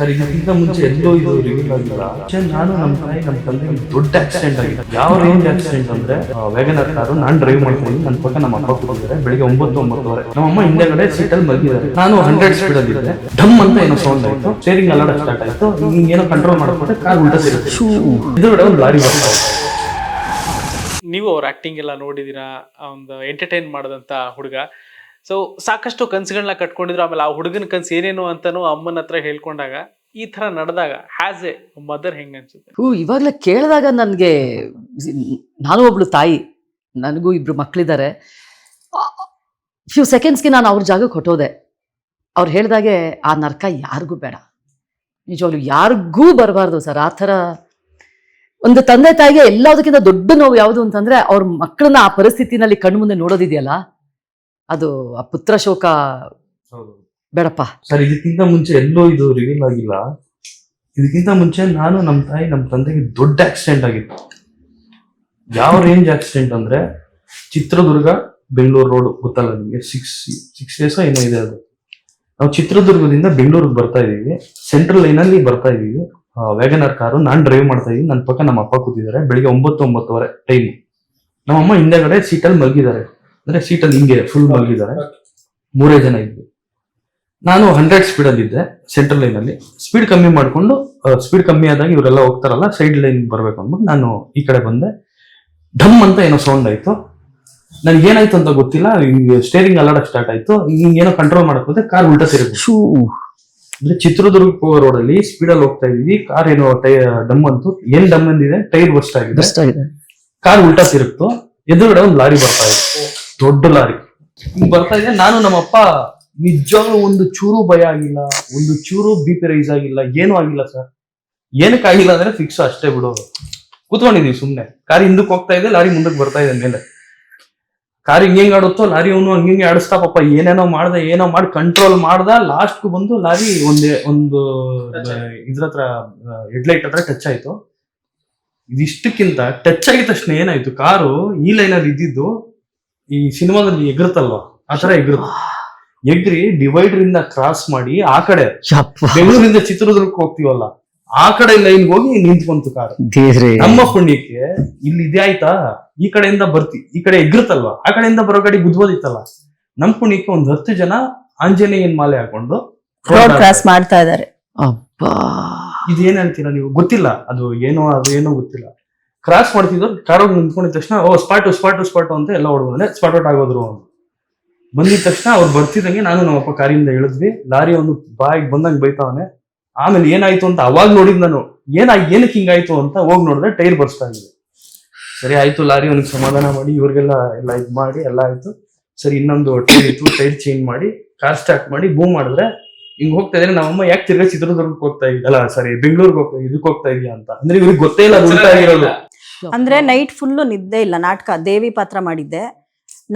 Sir ಇದಕ್ಕಿಂತ ಮುಂಚೆ ಎಲ್ಲೋ ಇದು ರಿವೀಲ್ ಆಗಿಲ್ಲ. ನಾನು ನಮ್ಮ ತಾಯಿ ನಮ್ಮ ತಂದೆ ದೊಡ್ಡ ಆಕ್ಸಿಡೆಂಟ್ ಆಗಿದೆ ಯಾವ ರೇಂಜ್ ಆಕ್ಸಿಡೆಂಟ್ ಅಂದ್ರೆ ವ್ಯಾಗನರ್ ಕಾರು ನಾನು ಡ್ರೈವ್ ಮಾಡ್ಕೊಂಡು ನನ್ನ ಪಕ್ಕ ನಮ್ಮ ಅಪ್ಪ ಕೂತಿದ್ದಾರೆ. ಬೆಳಿಗ್ಗೆ ಒಂಬತ್ತು ಒಂಬತ್ತುವರೆ. ನಮ್ಮ ಅಮ್ಮ ಹಿಂದೆಗಡೆ ಸೀಟಲ್ಲಿ ಮಲಗಿದ್ದಾರೆ. ನಾನು ಹಂಡ್ರೆಡ್ ಸ್ಪೀಡ್ ಅಲ್ಲಿ ಇದ್ದೆ. ಡಮ್ ಅಂತ ಏನೋ ಸೌಂಡ್ ಆಯ್ತು. ಸ್ಟೇರಿಂಗ್ ಅಲಾಡ್ ಸ್ಟಾರ್ಟ್ ಆಯ್ತು. ಹಿಂಗೇನೋ ಕಂಟ್ರೋಲ್ ಮಾಡ್ಕೊಂಡ್ರೆ ಕಾರ್ ಉಲ್ಟಾ ಸಿಗುತ್ತೆ ಎದುರುಗಡೆ ಒಂದು ಲಾರಿ ಬರ್ತಾ ಇದೆ ನೀವು ಅವ್ರ ಆಕ್ಟಿಂಗ್ ಎಲ್ಲ ನೋಡಿದೀರಾ? ಒಂದು ಎಂಟರ್ಟೈನ್ ಮಾಡಿದಂಥ ಹುಡುಗ. ಸೊ ಸಾಕಷ್ಟು ಕನ್ಸುಗಳನ್ನ ಕಟ್ಕೊಂಡಿದ್ರು. ಆಮೇಲೆ ಆ ಹುಡುಗನ ಕನ್ಸು ಏನೇನು ಅಂತಾನು ಅಮ್ಮನ ಹತ್ರ ಹೇಳ್ಕೊಂಡಾಗ ಈ ತರ ನಡೆದಾಗ ಹ್ಯಾಸ್ ಎ ಮದರ್ ಹೆಂಗ್ ಅನ್ಸುತ್ತೆ? ಹ್ಞೂ ಇವಾಗಲೇ ಕೇಳಿದಾಗ ನನಗೆ ನಾನು ಒಬ್ಳು ತಾಯಿ. ನನಗೂ ಇಬ್ರು ಮಕ್ಕಳಿದ್ದಾರೆ ಫ್ಯೂ ಸೆಕೆಂಡ್ಸ್ಗೆ ನಾನು ಅವ್ರ ಜಾಗಕ್ಕೆ ಹೊಟ್ಟೋದೆ ಅವ್ರು ಹೇಳಿದಾಗೆ, ಆ ನರ್ಕ ಯಾರಿಗೂ ಬೇಡ. ನಿಜವಾಗ್ಲು ಯಾರಿಗೂ ಬರಬಾರ್ದು ಸರ್. ಆ ಥರ ಒಂದು ತಂದೆ ತಾಯಿಗೆ ಎಲ್ಲದಕ್ಕಿಂತ ದೊಡ್ಡ ನೋವು ಯಾವುದು ಅಂತಂದ್ರೆ, ಅವ್ರ ಮಕ್ಕಳನ್ನ ಆ ಪರಿಸ್ಥಿತಿನಲ್ಲಿ ಕಣ್ಮುಂದೆ ನೋಡೋದಿದೆಯಲ್ಲ? ಅದು ಆ ಪುತ್ರ ಶೋಕ ಬೇಡಪ್ಪ. ಸರ್ ಇದಕ್ಕಿಂತ ಮುಂಚೆ ಎಲ್ಲೋ ಇದು ರಿವೀಲ್ ಆಗಿಲ್ಲ. ಇದಕ್ಕಿಂತ ಮುಂಚೆ ನಾನು ನಮ್ಮ ತಾಯಿ ನಮ್ಮ ತಂದೆಗೆ ದೊಡ್ಡ ಆಕ್ಸಿಡೆಂಟ್ ಆಗಿತ್ತು. ಯಾವ ರೇಂಜ್ ಆಕ್ಸಿಡೆಂಟ್ ಅಂದ್ರೆ ಚಿತ್ರದುರ್ಗ ಬೆಂಗಳೂರು ರೋಡ್ ಗೊತ್ತಲ್ಲ ನಿಮಗೆ? ಸಿಕ್ಸ್ ಸಿಕ್ಸ್ ಡೇಸ್ ಏನೋ ಇದೆ ಅದು. ನಾವು ಚಿತ್ರದುರ್ಗದಿಂದ ಬೆಂಗಳೂರಿಗೆ ಬರ್ತಾ ಇದೀವಿ ಸೆಂಟ್ರಲ್ ಲೈನಲ್ಲಿ ಬರ್ತಾ ಇದೀವಿ ವ್ಯಾಗನರ್ ಕಾರು ನಾನು ಡ್ರೈವ್ ಮಾಡ್ತಾ ಇದೀನಿ ನನ್ನ ಪಕ್ಕ ನಮ್ಮ ಅಪ್ಪ ಕೂತಿದ್ದಾರೆ. ಬೆಳಿಗ್ಗೆ ಒಂಬತ್ತು ಒಂಬತ್ತುವರೆ ಟೈಮ್ ನಮ್ಮಮ್ಮ ಹಿಂದೆಗಡೆ ಸೀಟಲ್ಲಿ ಮಲಗಿದ್ದಾರೆ. ಅಂದ್ರೆ ಸೀಟಲ್ಲಿ ಹಿಂಗೆ ಫುಲ್ ಮಲಗಿದ್ದಾರೆ. ಮೂರೇ ಜನ ಇದ್ವಿ. ನಾನು ಹಂಡ್ರೆಡ್ ಸ್ಪೀಡ್ ಅಲ್ಲಿ ಇದ್ದೆ ಸೆಂಟ್ರಲ್ ಲೈನ್ ಅಲ್ಲಿ. ಸ್ಪೀಡ್ ಕಮ್ಮಿ ಮಾಡ್ಕೊಂಡು ಸ್ಪೀಡ್ ಕಮ್ಮಿ ಆದಾಗ ಇವರೆಲ್ಲ ಹೋಗ್ತಾರಲ್ಲ ಸೈಡ್ ಲೈನ್ ಬರ್ಬೇಕು ಅಂದ್ಬಿಟ್ಟು ನಾನು ಈ ಕಡೆ ಬಂದೆ. ಢಮ್ ಅಂತ ಏನೋ ಸೌಂಡ್ ಆಯ್ತು. ನನಗೆ ಏನಾಯ್ತು ಅಂತ ಗೊತ್ತಿಲ್ಲ ಸ್ಟೇರಿಂಗ್ ಅಲ್ಲಾಡಕ್ ಸ್ಟಾರ್ಟ್ ಆಯ್ತು. ಏನೋ ಕಂಟ್ರೋಲ್ ಮಾಡಕ್ ಹೋದ್ರೆ ಕಾರ್ ಉಲ್ಟಾ ಸೇರಿ ಅಂದ್ರೆ ಚಿತ್ರದುರ್ಗ ಹೋಗೋ ರೋಡ್ ಅಲ್ಲಿ ಸ್ಪೀಡ್ ಅಲ್ಲಿ ಹೋಗ್ತಾ ಇದೀವಿ ಕಾರ್ ಏನೋ ಟೈ ಡಮ್ ಅಂತು. ಏನ್ ಡಮ್ ಅಂದಿದೆ? ಟೈರ್ ಬಸ್ಟ್ ಆಗಿದೆ. ಕಾರ್ ಉಲ್ಟಾ ತಿರುಗ್ತು. ಎದುರುಗಡೆ ಒಂದು ಲಾರಿ ಬರ್ತಾ ಇದೆ ದೊಡ್ಡ ಲಾರಿ. ಹಿಂಗ್ ಬರ್ತಾ ಇದೆ. ನಾನು ನಮ್ಮಪ್ಪ ನಿಜವಾಗ್ಲೂ ಒಂದು ಚೂರು ಭಯ ಆಗಿಲ್ಲ ಒಂದು ಚೂರು ಬಿ ಪಿ ರೈಸ್ ಆಗಿಲ್ಲ ಏನೂ ಆಗಿಲ್ಲ ಸರ್ ಏನಕ್ಕೆ ಆಗಿಲ್ಲ ಅಂದ್ರೆ ಫಿಕ್ಸ್ ಅಷ್ಟೇ ಬಿಡೋದು ಕೂತ್ಕೊಂಡಿದೀವಿ ಸುಮ್ಮನೆ ಕಾರ್ ಹಿಂದಕ್ಕೆ ಹೋಗ್ತಾ ಇದೆ ಲಾರಿ ಮುಂದಕ್ಕೆ ಬರ್ತಾ ಇದೆ ಮೇಲೆ. ಕಾರ್ ಹಿಂಗೆ ಆಡುತ್ತೋ ಲಾರಿ ಅವನು ಹಂಗೆ ಆಡಿಸ್ತಾ ಪಾಪ ಏನೇನೋ ಮಾಡ್ದೆ ಏನೋ ಮಾಡಿ ಕಂಟ್ರೋಲ್ ಮಾಡ್ದ ಲಾಸ್ಟ್ ಬಂದು ಲಾರಿ ಒಂದೇ ಒಂದು ಇದ್ರ ಹತ್ರ ಹೆಡ್ಲೈಟ್ ಹತ್ರ ಟಚ್ ಆಯ್ತು. ಇದಿಷ್ಟಕ್ಕಿಂತ ಟಚ್ ಆಗಿದ ತಕ್ಷಣ ಏನಾಯ್ತು ಕಾರು ಈ ಲೈನಲ್ಲಿ ಇದ್ದಿದ್ದು ಈ ಸಿನಿಮಾದಲ್ಲಿ ಎಗರುತ್ತಲ್ವಾ? ಆ ತರ ಎಗರುತ್ತೆ. ಎಗ್ರಿ ಡಿವೈಡರ್ ಇಂದ ಕ್ರಾಸ್ ಮಾಡಿ ಆ ಕಡೆ ಬೆಂಗಳೂರಿಂದ ಚಿತ್ರದುರ್ಗಕ್ಕೆ ಹೋಗ್ತೀವಲ್ಲ ಆ ಕಡೆ ಲೈನ್ ಹೋಗಿ ನಿಂತ್ಕೊಂತು ಕಾರು. ನಮ್ಮ ಪುಣ್ಯಕ್ಕೆ ಇಲ್ಲಿ ಇದೇ ಆಯ್ತಾ? ಈ ಕಡೆಯಿಂದ ಬರ್ತಿ. ಈ ಕಡೆ ಎಗ್ರತಲ್ವ ಆ ಕಡೆಯಿಂದ ಬರೋ ಗಾಡಿ ಗುದ್ಬೋದಿತ್ತಲ್ಲ ನಮ್ ಪುಣ್ಯಕ್ಕೆ ಒಂದ್ ಹತ್ತು ಜನ ಆಂಜನೇಯನ್ ಮಾಲೆ ಹಾಕೊಂಡು ರೋಡ್ ಕ್ರಾಸ್ ಮಾಡ್ತಾ ಇದ್ದಾರೆ ಇದೇನ್ ಹೇಳ್ತೀರಾ ನೀವು? ಗೊತ್ತಿಲ್ಲ. ಅದು ಏನೋ ಅದು ಏನೋ ಗೊತ್ತಿಲ್ಲ. ಕ್ರಾಸ್ ಮಾಡ್ತಿದ್ರು ಕಾರ್ ಹೋಗಿ ನಿಂತ್ಕೊಂಡಿದ ತಕ್ಷಣ ಓ ಸ್ಪಾಟು ಸ್ಪಾಟು ಸ್ಪಾಟು ಅಂತ ಎಲ್ಲ ಹೊಡೆದು ಅಂದ್ರೆ ಸ್ಪಾಟ್ ಔಟ್ ಆಗೋದ್ರು ಅವ್ನು ಬಂದಿದ ತಕ್ಷಣ ಅವ್ರು ಬರ್ತಿದ್ದಂಗೆ ನಾನು ನಮ್ಮಪ್ಪ ಕಾರಿಂದ ಇಳಿದ್ವಿ ಲಾರಿ ಒಂದು ಬಾಯಿಗೆ ಬಂದಂಗೆ ಬೈತಾವನೆ. ಆಮೇಲೆ ಏನಾಯ್ತು ಅಂತ ಅವಾಗ ನೋಡಿದ್ ನಾನು. ಏನಾಗಿ ಏನಕ್ಕೆ ಹಿಂಗಾಯ್ತು ಅಂತ ಹೋಗಿ ನೋಡಿದ್ರೆ ಟೈರ್ ಬರ್ಸ್ತಾ ಇದೆ ಸರಿ ಆಯ್ತು ಲಾರಿ ಅವ್ನಿಗೆ ಸಮಾಧಾನ ಮಾಡಿ ಇವ್ರಿಗೆಲ್ಲ ಎಲ್ಲ ಇದು ಮಾಡಿ ಎಲ್ಲ ಆಯ್ತು. ಸರಿ ಇನ್ನೊಂದು ಟೈರ್ ಇತ್ತು ಟೈರ್ ಚೇಂಜ್ ಮಾಡಿ ಕಾರ್ ಸ್ಟಾರ್ಟ್ ಮಾಡಿ ಬೂಮ್ ಮಾಡಿದ್ರೆ ಹಿಂಗ್ ಹೋಗ್ತಾ ಇದ್ರೆ ನಮ್ಮಮ್ಮ ಯಾಕೆ ತಿರ್ಗಾ ಚಿತ್ರದುರ್ಗಕ್ಕೆ ಹೋಗ್ತಾ ಇದ್ದ? ಅಲ್ಲ ಸಾರಿ ಬೆಂಗಳೂರಿಗೆ ಹೋಗ್ತಾ ಇದಕ್ಕೆ ಹೋಗ್ತಾ ಇದೀಯಾ ಅಂತ. ಅಂದ್ರೆ ಇವ್ರಿಗೆ ಗೊತ್ತೇ ಇಲ್ಲ ಉಲ್ಟಾ ಅಂದ್ರೆ ನೈಟ್ ಫುಲ್ಲು ನಿದ್ದೆ ಇಲ್ಲ ನಾಟಕ ದೇವಿ ಪಾತ್ರ ಮಾಡಿದ್ದೆ.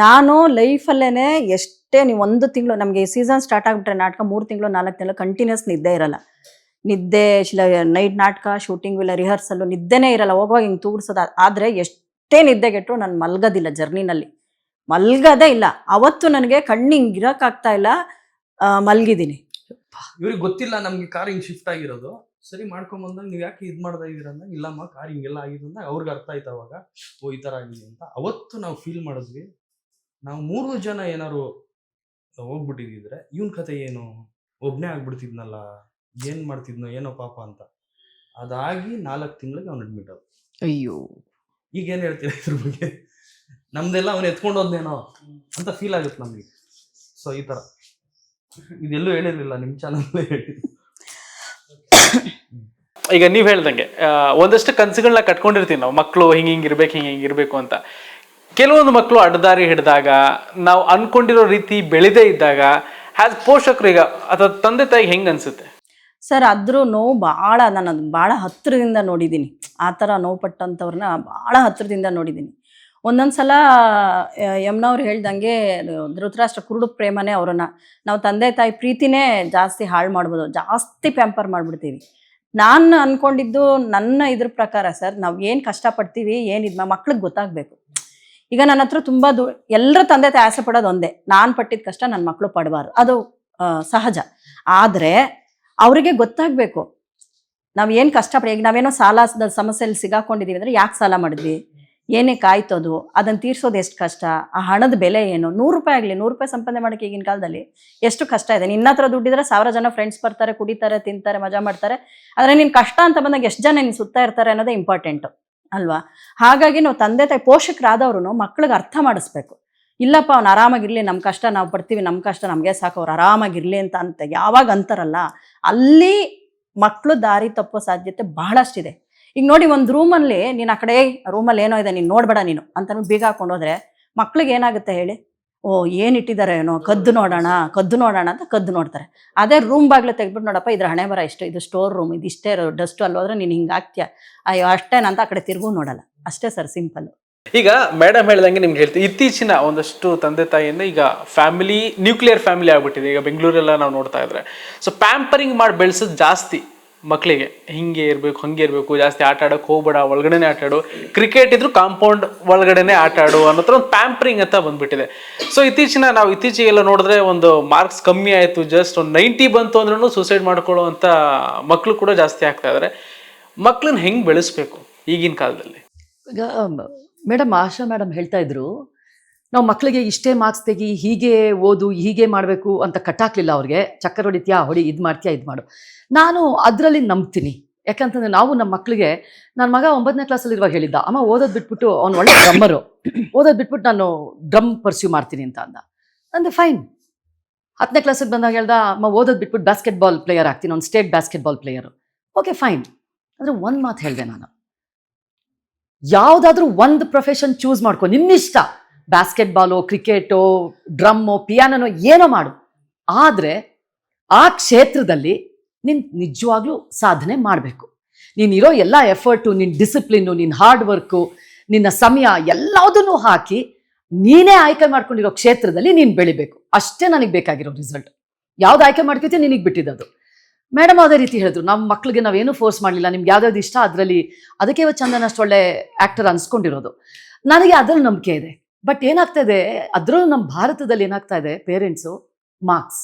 ನಾನು ಲೈಫಲ್ಲೇನೆ ಎಷ್ಟೇ ನೀವು ಒಂದು ತಿಂಗಳು ನಮಗೆ ಸೀಸನ್ ಸ್ಟಾರ್ಟ್ ಆಗ್ಬಿಟ್ರೆ ನಾಟಕ ಮೂರು ತಿಂಗಳು ನಾಲ್ಕು ತಿಂಗಳು ಕಂಟಿನ್ಯೂಸ್ ನಿದ್ದೆ ಇರಲ್ಲ. ನಿದ್ದೆ ನೈಟ್ ನಾಟಕ ಶೂಟಿಂಗ್ ಇಲ್ಲ ರಿಹರ್ಸಲ್ಲು ನಿದ್ದೆನೇ ಇರಲ್ಲ ಹೋಗುವಾಗ ಹಿಂಗೆ ತೂಗ್ಸೋದು. ಆದರೆ ಎಷ್ಟೇ ನಿದ್ದೆಗೆಟ್ಟರು ನಾನು ಮಲ್ಗೋದಿಲ್ಲ ಜರ್ನಿನಲ್ಲಿ. ಮಲ್ಗದೇ ಇಲ್ಲ. ಅವತ್ತು ನನಗೆ ಕಣ್ಣು ಹಿಂಗೆ ಇರೋಕ್ಕಾಗ್ತಾ ಇಲ್ಲ. ಮಲ್ಗಿದ್ದೀನಿ. ಇವ್ರಿಗೆ ಗೊತ್ತಿಲ್ಲ ನಮ್ಗೆ ಕಾರ್ ಹಿಂಗ್ ಶಿಫ್ಟ್ ಆಗಿರೋದು. ಸರಿ ಮಾಡ್ಕೊಂಡ್ ನೀವು ನೀವ್ ಯಾಕೆ ಇದು ಮಾಡ್ತಾ ಇದೀರ ಅಂದಾಗ ಇಲ್ಲಮ್ಮ ಕಾರ್ ಹಿಂಗೆಲ್ಲ ಆಗಿದೆ ಅಂದಾಗ ಅವ್ರಿಗೆ ಅರ್ಥ ಆಯ್ತು ಅವಾಗ. ಓ ಈ ಥರ ಆಗಿದೆ ಅಂತ. ಅವತ್ತು ನಾವು ಫೀಲ್ ಮಾಡಿದ್ವಿ ನಾವು ಮೂರು ಜನ ಏನಾರು ಹೋಗ್ಬಿಟ್ಟಿದ್ರೆ ಇವನ್ ಕತೆ ಏನು? ಒಬ್ನೇ ಆಗ್ಬಿಡ್ತಿದ್ನಲ್ಲ ಏನ್ ಮಾಡ್ತಿದ್ನೋ ಏನೋ ಪಾಪ ಅಂತ. ಅದಾಗಿ ನಾಲ್ಕು ತಿಂಗಳಿಗೆ ಅವ್ನು ಅಡ್ಮಿಟ್ ಆದ ಅಯ್ಯೋ. ಈಗ ಏನು ಹೇಳ್ತೀರ ಇದ್ರ ಬಗ್ಗೆ? ನಮ್ದೆಲ್ಲ ಅವ್ನು ಎತ್ಕೊಂಡು ಹೋದ್ನೇನೋ ಅಂತ ಫೀಲ್ ಆಗುತ್ತೆ ನಮಗೆ. ಸೊ ಈ ಥರ. ಇದೆಲ್ಲೂ ಹೇಳಿರ್ಲಿಲ್ಲ ನಿಮ್ಮ ಚಾನಲ್ ಹೇಳಿ ಈಗ ನೀವು ಹೇಳ್ದಂಗೆ ಒಂದಷ್ಟು ಕನ್ಸುಗಳನ್ನ ಕಟ್ಕೊಂಡಿರ್ತೀವಿ ನಾವು. ಮಕ್ಕಳು ಹಿಂಗೆ ಹಿಂಗೆ ಇರ್ಬೇಕು, ಹಿಂಗೆ ಹಿಂಗೆ ಇರ್ಬೇಕು ಅಂತ. ಕೆಲವೊಂದು ಮಕ್ಕಳು ಅಡ್ಡದಾರಿ ಹಿಡಿದಾಗ, ನಾವು ಅನ್ಕೊಂಡಿರೋ ರೀತಿ ಬೆಳೆದೇ ಇದ್ದಾಗ ಹ್ಯಾಸ್ ಪೋಷಕರು ಈಗ, ಅಥವಾ ತಂದೆ ತಾಯಿಗೆ ಹೆಂಗೆ ಅನ್ಸುತ್ತೆ? ಸರ್, ಅದ್ರ ನೋವು ಭಾಳ ನಾನು ಅದು ಭಾಳ ಹತ್ತಿರದಿಂದ ನೋಡಿದ್ದೀನಿ. ಆ ಥರ ನೋವು ಪಟ್ಟಂಥವ್ರನ್ನ ಭಾಳ ಹತ್ತಿರದಿಂದ ನೋಡಿದ್ದೀನಿ. ಒಂದೊಂದು ಸಲ ಯಮ್ನವ್ರು ಹೇಳ್ದಂಗೆ, ಧೃತರಾಷ್ಟ್ರ ಕುರುಡು ಪ್ರೇಮನೇ ಅವ್ರನ್ನ. ನಾವು ತಂದೆ ತಾಯಿ ಪ್ರೀತಿನೇ ಜಾಸ್ತಿ ಹಾಳು ಮಾಡ್ಬೋದು. ಜಾಸ್ತಿ ಪ್ಯಾಂಪರ್ ಮಾಡಿಬಿಡ್ತೀವಿ. ನಾನು ಅಂದ್ಕೊಂಡಿದ್ದು ನನ್ನ ಇದ್ರ ಪ್ರಕಾರ ಸರ್, ನಾವು ಏನು ಕಷ್ಟಪಡ್ತೀವಿ ಏನಿದ್ ಮಕ್ಳಿಗೆ ಗೊತ್ತಾಗಬೇಕು. ಈಗ ನನ್ನ ಹತ್ರ ತುಂಬ ದು ಎಲ್ಲರ ತಂದೆ ತಾಯಿ ಆಸೆ ಪಡೋದು ಒಂದೇ. ನಾನು ಪಟ್ಟಿದ ಕಷ್ಟ ನನ್ನ ಮಕ್ಕಳು ಪಡಬಾರ್ದು. ಅದು ಸಹಜ. ಆದರೆ ಅವರಿಗೆ ಗೊತ್ತಾಗಬೇಕು. ನಾವು ಏನು ಕಷ್ಟಪಡಿ, ಈಗ ನಾವೇನೋ ಸಾಲ ಸಮಸ್ಯೆಯಲ್ಲಿ ಸಿಗಾಕೊಂಡಿದ್ದೀವಿ ಅಂದ್ರೆ ಯಾಕೆ ಸಾಲ ಮಾಡಿದ್ವಿ? ಏನಕ್ಕೆ ಕಾಯ್ತದು ಅದು? ಅದನ್ನು ತೀರ್ಸೋದು ಎಷ್ಟು ಕಷ್ಟ? ಆ ಹಣದ ಬೆಲೆ ಏನು? ನೂರು ರೂಪಾಯಿ ಆಗಲಿ, ನೂರು ರೂಪಾಯಿ ಸಂಪಾದನೆ ಮಾಡೋಕ್ಕೆ ಈಗಿನ ಕಾಲದಲ್ಲಿ ಎಷ್ಟು ಕಷ್ಟ ಇದೆ? ನಿನ್ನ ಹತ್ರ ದುಡ್ಡಿದ್ರೆ ಸಾವಿರ ಜನ ಫ್ರೆಂಡ್ಸ್ ಬರ್ತಾರೆ, ಕುಡಿತಾರೆ, ತಿಂತಾರೆ, ಮಜಾ ಮಾಡ್ತಾರೆ. ಆದರೆ ನಿನ್ನ ಕಷ್ಟ ಅಂತ ಬಂದಾಗ ಎಷ್ಟು ಜನ ನಿನ್ನ ಸುತ್ತ ಇರ್ತಾರೆ ಅನ್ನೋದೇ ಇಂಪಾರ್ಟೆಂಟು ಅಲ್ವಾ? ಹಾಗಾಗಿ ನಾವು ತಂದೆ ತಾಯಿ ಪೋಷಕರಾದವ್ರು ಮಕ್ಳಿಗೆ ಅರ್ಥ ಮಾಡಿಸ್ಬೇಕು. ಇಲ್ಲಪ್ಪ, ಅವ್ನು ಆರಾಮಾಗಿರಲಿ ನಮ್ಮ ಕಷ್ಟ ನಾವು ಪಡ್ತೀವಿ ನಮ್ಮ ಕಷ್ಟ ನಮಗೆ ಸಾಕು, ಅವ್ರು ಆರಾಮಾಗಿರಲಿ ಅಂತ ಅಂತ ಯಾವಾಗ ಅಂತಾರಲ್ಲ, ಅಲ್ಲಿ ಮಕ್ಕಳು ದಾರಿ ತಪ್ಪೋ ಸಾಧ್ಯತೆ ಬಹಳಷ್ಟಿದೆ. ಈಗ ನೋಡಿ ಒಂದು ರೂಮಲ್ಲಿ ನೀನು ಆ ಕಡೆ ರೂಮಲ್ಲಿ ಏನೋ ಇದೆ, ನೀನು ನೋಡ್ಬೇಡ ನೀನು ಅಂತ ಬೀಗ ಹಾಕೊಂಡು ಹೋದ್ರೆ ಮಕ್ಳಿಗೆ ಏನಾಗುತ್ತೆ ಹೇಳಿ? ಓ, ಏನು ಇಟ್ಟಿದ್ದಾರೆ ಏನೋ? ಕದ್ದು ನೋಡೋಣ ಕದ್ದು ನೋಡೋಣ ಅಂತ ಕದ್ದು ನೋಡ್ತಾರೆ. ಅದೇ ರೂಮ್ ಬಾಗಿಲು ತೆಗೆದ್ಬಿಟ್ಟು ನೋಡಪ್ಪ, ಇದ್ರ ಹಣೆ ಬರ ಇಷ್ಟು, ಇದು ಸ್ಟೋರ್ ರೂಮ್ ಇದು ಇಷ್ಟೇ ಡಸ್ಟ್ ಅಲ್ಲಿ ಹೋದ್ರೆ ನೀನು ಹಿಂಗೆ ಆಗ್ತೀಯ ಅಯ್ಯೋ ಅಷ್ಟೇನಂತ ಆ ಕಡೆ ತಿರುಗೂ ನೋಡಲ್ಲ. ಅಷ್ಟೇ ಸರ್ ಸಿಂಪಲ್ ಈಗ ಮೇಡಮ್ ಹೇಳ್ದಂಗೆ ನಿಮ್ಗೆ ಹೇಳ್ತೀವಿ ಇತ್ತೀಚಿನ ಒಂದಷ್ಟು ತಂದೆ ತಾಯಿಯಿಂದ ಈಗ ಫ್ಯಾಮಿಲಿ ನ್ಯೂಕ್ಲಿಯರ್ ಫ್ಯಾಮಿಲಿ ಆಗ್ಬಿಟ್ಟಿದೆ. ಈಗ ಬೆಂಗಳೂರೆಲ್ಲ ನಾವು ನೋಡ್ತಾ ಇದ್ರೆ. ಸೊ ಪ್ಯಾಂಪರಿಂಗ್ ಮಾಡಿ ಬೆಳೆಸೋದು ಜಾಸ್ತಿ. ಮಕ್ಕಳಿಗೆ ಹಿಂಗೆ ಇರಬೇಕು, ಹಂಗೆ ಇರಬೇಕು, ಜಾಸ್ತಿ ಆಟ ಆಡೋಕೆ ಹೋಗ್ಬೇಡ, ಒಳಗಡೆನೆ ಆಟ ಆಡು. ಕ್ರಿಕೆಟ್ ಇದ್ರು ಕಾಂಪೌಂಡ್ ಒಳಗಡೆನೆ ಆಟ ಆಡು ಅನ್ನೋ ಒಂದು ಪ್ಯಾಂಪರಿಂಗ್ ಅಂತ ಬಂದ್ಬಿಟ್ಟಿದೆ. ಸೊ ಇತ್ತೀಚಿನ ನಾವು ಇತ್ತೀಚೆಗೆಲ್ಲ ನೋಡಿದ್ರೆ ಒಂದು ಮಾರ್ಕ್ಸ್ ಕಮ್ಮಿ ಆಯಿತು ಜಸ್ಟ್ ಒಂದು ನೈಂಟಿ ಬಂತು ಅಂದ್ರೂ ಸೂಸೈಡ್ ಮಾಡ್ಕೊಳ್ಳೋ ಮಕ್ಕಳು ಕೂಡ ಜಾಸ್ತಿ ಆಗ್ತಾ ಇದ್ದಾರೆ ಮಕ್ಕಳನ್ನ ಹೆಂಗೆ ಬೆಳೆಸ್ಬೇಕು ಈಗಿನ ಕಾಲದಲ್ಲಿ? ಈಗ ಮೇಡಮ್, ಆಶಾ ಮೇಡಮ್ ಹೇಳ್ತಾ ಇದ್ರು ನಾವು ಮಕ್ಕಳಿಗೆ ಇಷ್ಟೇ ಮಾರ್ಕ್ಸ್ ತೆಗಿ, ಹೀಗೆ ಓದು, ಹೀಗೆ ಮಾಡಬೇಕು ಅಂತ ಕಟ್ಟಾಕ್ಲಿಲ್ಲ ಅವ್ರಿಗೆ. ಚಕ್ಕರ್ ಹೊಡಿತೀಯಾ ಹೊಡಿ, ಇದು ಮಾಡ್ತೀಯಾ, ಇದು ಮಾಡು. ನಾನು ಅದರಲ್ಲಿ ನಂಬ್ತೀನಿ. ಯಾಕಂತಂದ್ರೆ ನಾವು ನಮ್ಮ ಮಕ್ಕಳಿಗೆ ನನ್ನ ಮಗ ಒಂಬತ್ತನೇ ಕ್ಲಾಸಲ್ಲಿ ಇರುವಾಗ ಹೇಳಿದ್ದ, ಅಮ್ಮ, ಓದೋದು ಬಿಟ್ಬಿಟ್ಟು ಅವ್ನು ಒಳ್ಳೆ ಡ್ರಮ್ಮರು ಓದೋದು ಬಿಟ್ಬಿಟ್ಟು ನಾನು ಡ್ರಮ್ ಪರ್ಸ್ಯೂ ಮಾಡ್ತೀನಿ ಅಂತ ಅಂದ. ಅಂದರೆ ಫೈನ್ ಹತ್ತನೇ ಕ್ಲಾಸಿಗೆ ಬಂದಾಗ ಹೇಳ್ದ, ಅಮ್ಮ, ಓದೋದು ಬಿಟ್ಬಿಟ್ಟು ಬ್ಯಾಸ್ಕೆಟ್ಬಾಲ್ ಪ್ಲೇಯರ್ ಆಗ್ತೀನಿ, ಅವ್ನು state basketball player okay fine ಅಂದರೆ ಒಂದು ಮಾತು ಹೇಳಿದೆ ನಾನು. ಯಾವುದಾದ್ರೂ ಒಂದು ಪ್ರೊಫೆಷನ್ ಚೂಸ್ ಮಾಡ್ಕೊ, ನಿನ್ನಿಷ್ಟ. ಬಾಸ್ಕೆಟ್ ಬಾಲು ಕ್ರಿಕೆಟೋ ಡ್ರಮ್ಮೋ ಪಿಯಾನೋ ಏನೋ ಮಾಡು. ಆದರೆ ಆ ಕ್ಷೇತ್ರದಲ್ಲಿ ನಿನ್ ನಿಜವಾಗ್ಲೂ ಸಾಧನೆ ಮಾಡಬೇಕು. ನೀನಿರೋ ಎಲ್ಲ ಎಫರ್ಟು ನಿನ್ನ ಡಿಸಿಪ್ಲಿನ್ನು ನಿನ್ನ ಹಾರ್ಡ್ ವರ್ಕು ನಿನ್ನ ಸಮಯ ಎಲ್ಲದನ್ನು ಹಾಕಿ ನೀನೇ ಆಯ್ಕೆ ಮಾಡ್ಕೊಂಡಿರೋ ಕ್ಷೇತ್ರದಲ್ಲಿ ನೀನು ಬೆಳಿಬೇಕು. ಅಷ್ಟೇ ನನಗೆ ಬೇಕಾಗಿರೋ ರಿಸಲ್ಟ್ ಯಾವ್ದು ಆಯ್ಕೆ ಮಾಡ್ಕೊತೀಯ ನಿನಗೆ ಬಿಟ್ಟಿದ್ದು ಮೇಡಮ್ ಅದೇ ರೀತಿ ಹೇಳಿದ್ರು ನಮ್ಮ ಮಕ್ಳಿಗೆ ನಾವೇನು ಫೋರ್ಸ್ ಮಾಡಲಿಲ್ಲ. ನಿಮ್ಗೆ ಯಾವ್ದಾವ್ದು ಇಷ್ಟ ಅದರಲ್ಲಿ, ಅದಕ್ಕೆ ಚಂದನ ಅಷ್ಟು ಒಳ್ಳೆ ಆ್ಯಕ್ಟರ್ ಅನ್ಸ್ಕೊಂಡಿರೋದು. ನನಗೆ ಅದರ ನಂಬಿಕೆ ಇದೆ. ಬಟ್ ಏನಾಗ್ತಾ ಇದೆ ಅದರಲ್ಲೂ ನಮ್ಮ ಭಾರತದಲ್ಲಿ ಏನಾಗ್ತಾ ಇದೆ? ಪೇರೆಂಟ್ಸು ಮಾರ್ಕ್ಸ್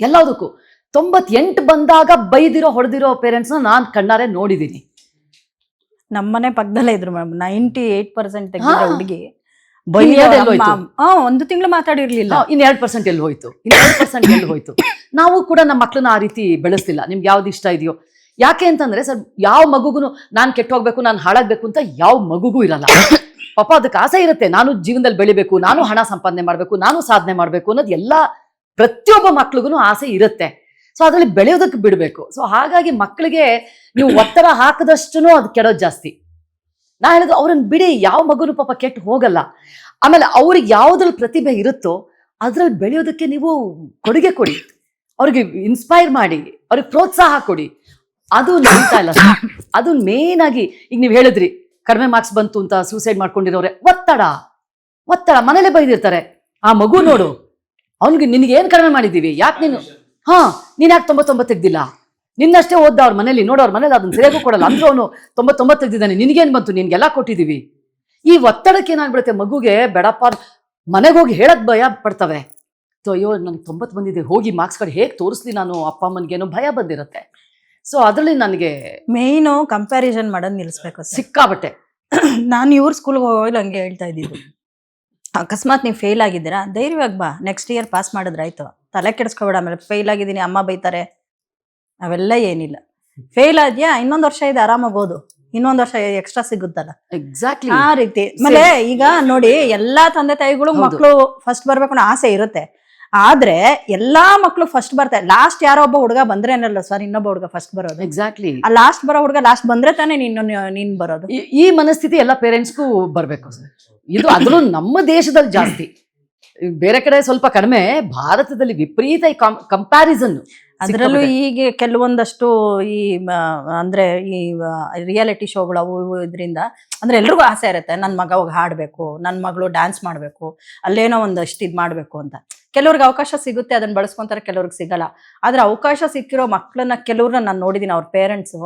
ಎಲ್ಲದಕ್ಕೂ. ತೊಂಬತ್ತೆಂಟು ಬಂದಾಗ ಬೈದಿರೋ ಹೊಡೆದಿರೋ ಪೇರೆಂಟ್ಸ್ನ ನಾನು ಕಣ್ಣಾರೆ ನೋಡಿದ್ದೀನಿ ನಮ್ಮನೆ ಪಕ್ಕದಲ್ಲೇ ಇದ್ರು ಮೇಡಮ್ ನೈಂಟಿ ಏಟ್ ಪರ್ಸೆಂಟ್ ತೆಗೆದ. ಹುಡುಗಿ. ಇನ್ನೆರಡು ಒಂದು ತಿಂಗಳು ಮಾತಾಡಿರ್ಲಿಲ್ಲ. ಇನ್ನು ಎರಡು ಪರ್ಸೆಂಟ್ ಎಲ್ಲಿ ಹೋಯ್ತು. ಇನ್ನು ಎರಡು ಪರ್ಸೆಂಟ್ ಎಲ್ಲಿ ಹೋಯ್ತು. ನಾವು ಕೂಡ ನಮ್ಮ ಮಕ್ಕಳನ್ನ ಆ ರೀತಿ ಬೆಳೆಸ್ತಿಲ್ಲ. ನಿಮ್ಗೆ ಯಾವ್ದು ಇಷ್ಟ ಇದೆಯೋ? ಯಾಕೆ ಅಂತಂದ್ರೆ ಸರ್, ಯಾವ ಮಗುಗೂ ನಾನು ಕೆಟ್ಟೋಗ್ಬೇಕು, ನಾನು ಹಾಳಾಗ್ಬೇಕು ಅಂತ ಯಾವ ಮಗುಗೂ ಇರಲ್ಲ. ಪಾಪ ಅದಕ್ಕೆ ಆಸೆ ಇರುತ್ತೆ. ನಾನು ಜೀವನದಲ್ಲಿ ಬೆಳಿಬೇಕು, ನಾನು ಹಣ ಸಂಪಾದನೆ ಮಾಡಬೇಕು, ನಾನು ಸಾಧನೆ ಮಾಡಬೇಕು ಅನ್ನೋದು ಎಲ್ಲ ಪ್ರತಿಯೊಬ್ಬ ಮಕ್ಳಿಗೂ ಆಸೆ ಇರುತ್ತೆ. ಸೊ ಅದರಲ್ಲಿ ಬೆಳೆಯೋದಕ್ಕೆ ಬಿಡಬೇಕು. ಸೊ ಹಾಗಾಗಿ ಮಕ್ಕಳಿಗೆ ನೀವು ಒತ್ತಡ ಹಾಕದಷ್ಟು ಅದು ಕೆಡೋದು ಜಾಸ್ತಿ. ನಾ ಹೇಳೋದು ಅವ್ರನ್ನ ಬಿಡಿ, ಯಾವ ಮಗುನು ಪಾಪ ಕೆಟ್ಟು ಹೋಗಲ್ಲ. ಆಮೇಲೆ ಅವ್ರಿಗೆ ಯಾವುದ್ರಲ್ಲಿ ಪ್ರತಿಭೆ ಇರುತ್ತೋ ಅದ್ರಲ್ಲಿ ಬೆಳೆಯೋದಕ್ಕೆ ನೀವು ಕೊಡುಗೆ ಕೊಡಿ. ಅವ್ರಿಗೆ ಇನ್ಸ್ಪೈರ್ ಮಾಡಿ, ಅವ್ರಿಗೆ ಪ್ರೋತ್ಸಾಹ ಕೊಡಿ. ಅದು ನಡೀತಾ ಇಲ್ಲ ಸರ್. ಅದು ಮೇನ್ ಆಗಿ ಈಗ ನೀವು ಹೇಳಿದ್ರಿ, ಕಡಿಮೆ ಮಾರ್ಕ್ಸ್ ಬಂತು ಅಂತ ಸೂಸೈಡ್ ಮಾಡ್ಕೊಂಡಿರೋರೆ. ಒತ್ತಡ ಒತ್ತಡ. ಮನೇಲೆ ಬೈದಿರ್ತಾರೆ. ಆ ಮಗು ನೋಡು, ಅವ್ನಿಗೆ ನಿನಗೆ ಏನು ಕಡಿಮೆ ಮಾಡಿದ್ದೀವಿ? ಯಾಕೆ ನೀನು? ಹಾ, ನೀನು ಯಾಕೆ ತೊಂಬತ್ತೊಂಬತ್ತು ತೆಗ್ದಿಲ್ಲ? ನಿನ್ನಷ್ಟೇ ಓದ್ದ ಅವ್ರ ಮನೇಲಿ, ನೋಡು ಅವ್ರ ಮನೇಲಿ ಅದನ್ನ ಸರಿಯಾಗೂ ಕೊಡಲ್ಲ. ಅಂದ್ರೂ ಅವನು ತೊಂಬತ್ತೊಂಬತ್ತು ತೆಗ್ದಿದ್ದಾನೆ. ನಿನಗೇನು ಬಂತು? ನಿನ್ಗೆಲ್ಲ ಕೊಟ್ಟಿದ್ದೀವಿ. ಈ ಒತ್ತಡಕ್ಕೆ ಏನಾಗ್ಬಿಡುತ್ತೆ? ಮಗುಗೆ ಬೇಡಪ್ಪ ಮನೆಗೆ ಹೋಗಿ ಹೇಳಕ್ ಭಯ ಪಡ್ತವೆ. ಅಯ್ಯೋ ನನಗೆ ತೊಂಬತ್ತು ಬಂದಿದೆ. ಹೋಗಿ ಮಾರ್ಕ್ಸ್ ಕಾರ್ಡ್ ಹೇಗೆ ತೋರಿಸ್ಲಿ ನಾನು ಅಪ್ಪ ಅಮ್ಮನಿಗೇನೋ ಭಯ ಬಂದಿರುತ್ತೆ. ಸೊ ಅದರಲ್ಲಿ ನನಗೆ ಮೇಯ್ನು ಕಂಪ್ಯಾರಿಸನ್ ಮಾಡೋದು ನಿಲ್ಲಿಸ್ಬೇಕು. ಸಿಕ್ಕಾಬಟ್ಟೆ ನಾನು ಇವ್ರ ಸ್ಕೂಲ್ಗೆ ಹೋಗಲು ಹಂಗೆ ಹೇಳ್ತಾ ಇದ್ದಿದ್ದು. ಅಕಸ್ಮಾತ್ ನೀವು ಫೇಲ್ ಆಗಿದ್ದೀರಾ? ಧೈರ್ಯವಾಗಿ ಬಾ ನೆಕ್ಸ್ಟ್ ಇಯರ್ ಪಾಸ್ ಮಾಡಿದ್ರಾಯ್ತು ತಲೆ ಕೆಡಿಸ್ಕೊಬೇಡ ಆಮೇಲೆ ಫೇಲ್ ಆಗಿದ್ದೀನಿ ಅಮ್ಮ ಬೈತಾರೆ. ಅವೆಲ್ಲ ಏನಿಲ್ಲ. ಫೇಲ್ ಆದ್ಯಾ? ಇನ್ನೊಂದು ವರ್ಷ ಇದೆ ಆರಾಮಾಗಿ ಓದು ಇನ್ನೊಂದು ವರ್ಷ ಎಕ್ಸ್ಟ್ರಾ ಸಿಗುತ್ತಲ್ಲ. ಎಕ್ಸಾಕ್ಟ್ಲಿ ಆ ರೀತಿ. ಆಮೇಲೆ ಈಗ ನೋಡಿ ಎಲ್ಲಾ ತಂದೆ ತಾಯಿಗಳು. ಮಕ್ಕಳು ಫಸ್ಟ್ ಬರ್ಬೇಕು ಅನ್ನೋ ಆಸೆ ಇರುತ್ತೆ. ಆದ್ರೆ ಎಲ್ಲಾ ಮಕ್ಕಳು ಫಸ್ಟ್ ಬರ್ತಾರೆ ಲಾಸ್ಟ್ ಯಾರೋ ಒಬ್ಬ ಹುಡುಗ ಬಂದ್ರೆ ಏನಲ್ಲ ಸರ್ ಇನ್ನೊಬ್ಬ ಹುಡುಗ ಫಸ್ಟ್ ಬರೋದು. ಎಕ್ಸಾಕ್ಟ್ಲಿ ಆ ಲಾಸ್ಟ್ ಬರೋ ಹುಡುಗ ಲಾಸ್ಟ್ ಬಂದ್ರೆ ತಾನೇ ನೀನು ನೀನ್ ಬರೋದು. ಈ ಮನಸ್ಥಿತಿ ಎಲ್ಲ ಪೇರೆಂಟ್ಸ್ಗೂ ಬರ್ಬೇಕು ಸರ್ ಇದು ಅದರಲ್ಲೂ ನಮ್ಮ ದೇಶದಲ್ಲಿ ಜಾಸ್ತಿ. ಬೇರೆ ಕಡೆ ಸ್ವಲ್ಪ ಕಡಿಮೆ ಭಾರತದಲ್ಲಿ ವಿಪರೀತ ಕಂಪ್ಯಾರಿಸನ್ ಅದರಲ್ಲೂ ಈಗ ಕೆಲವೊಂದಷ್ಟು ಈ ಅಂದ್ರೆ ಈ ರಿಯಾಲಿಟಿ ಶೋಗಳು ಅವು ಇವು ಇದರಿಂದ ಅಂದ್ರೆ ಎಲ್ರಿಗೂ ಆಸೆ ಇರುತ್ತೆ ನನ್ನ ಮಗ ಹೋಗಿ ಹಾಡ್ಬೇಕು ನನ್ನ ಮಗಳು ಡ್ಯಾನ್ಸ್ ಮಾಡ್ಬೇಕು ಅಲ್ಲೇನೋ ಒಂದಷ್ಟು ಇದು ಮಾಡ್ಬೇಕು ಅಂತ. ಕೆಲವ್ರಿಗೆ ಅವಕಾಶ ಸಿಗುತ್ತೆ ಅದನ್ನ ಬಳಸ್ಕೊಂತಾರೆ ಕೆಲವ್ರಿಗೆ ಸಿಗಲ್ಲ. ಆದ್ರೆ ಅವಕಾಶ ಸಿಕ್ಕಿರೋ ಮಕ್ಕಳನ್ನ ಕೆಲವ್ರನ್ನ ನಾನು ನೋಡಿದೀನಿ ಅವ್ರ ಪೇರೆಂಟ್ಸು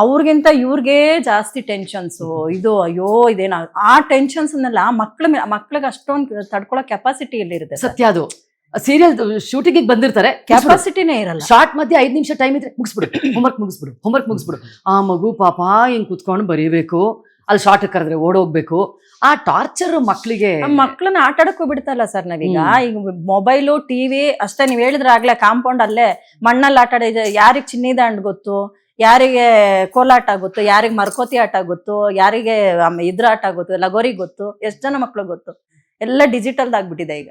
ಅವ್ರಿಗಿಂತ ಇವ್ರಿಗೆ ಜಾಸ್ತಿ ಟೆನ್ಷನ್ಸು ಇದು ಅಯ್ಯೋ ಇದೇನ? ಆ ಟೆನ್ಷನ್ಸ್ನೆಲ್ಲ ಮಕ್ಳ ಮಕ್ಳಿಗೆ ಅಷ್ಟೊಂದು ತಡ್ಕೊಳ್ಳೋ ಕೆಪಾಸಿಟಿ ಇಲ್ಲಿರುತ್ತೆ ಇರುತ್ತೆ ಸತ್ಯ ಅದು. ಸೀರಿಯಲ್ ಶೂಟಿಂಗ್ ಬಂದಿರ್ತಾರೆ ಕೆಪಾಸಿಟಿನೇ ಇರಲ್ಲ. ಶಾರ್ಟ್ ಮಧ್ಯೆ ಐದು ನಿಮಿಷ ಟೈಮ್ ಇದ್ರೆ ಮುಗಿಸ್ಬಿಡು. Homework ಮುಗಿಸ್ಬಿಡು homework ಮುಗಿಸ್ಬಿಡು. ಆ ಮಗು ಪಾಪ ಹಿಂಗ್ ಕುತ್ಕೊಂಡು ಬರೀಬೇಕು ಅಲ್ಲಿ ಶಾರ್ಟ್ ಕರೆದ್ರೆ ಓಡೋಗ್ಬೇಕು. ಆ ಟಾರ್ಚರ್ ಮಕ್ಕಳಿಗೆ ನಮ್ಮ ಮಕ್ಳನ್ನ ಆಟ ಆಡಕ್ ಹೋಗ್ಬಿಡ್ತಲ್ಲ ಸರ್ ನಾವೀಗ. ಈಗ ಮೊಬೈಲು ಟಿವಿ ಅಷ್ಟೇ ನೀವ್ ಹೇಳಿದ್ರೆ ಆಗ್ಲೇ ಕಾಂಪೌಂಡ್ ಅಲ್ಲೇ ಮಣ್ಣಲ್ಲಿ ಆಟ ಆಡಿದ ಯಾರಿಗೆ ಚಿನ್ನಿದಾಂಡ್ ಗೊತ್ತು? ಯಾರಿಗೆ ಕೋಲಾಟ ಗೊತ್ತು, ಯಾರಿಗೆ ಮರ್ಕೋತಿ ಆಟ ಗೊತ್ತು, ಯಾರಿಗೆ ಇದ್ರ ಆಟ ಗೊತ್ತು, ಲಗೋರಿ ಗೊತ್ತು, ಎಷ್ಟು ಜನ ಮಕ್ಳು ಗೊತ್ತು? ಎಲ್ಲ ಡಿಜಿಟಲ್ ಆಗ್ಬಿಟ್ಟಿದೆ ಈಗ.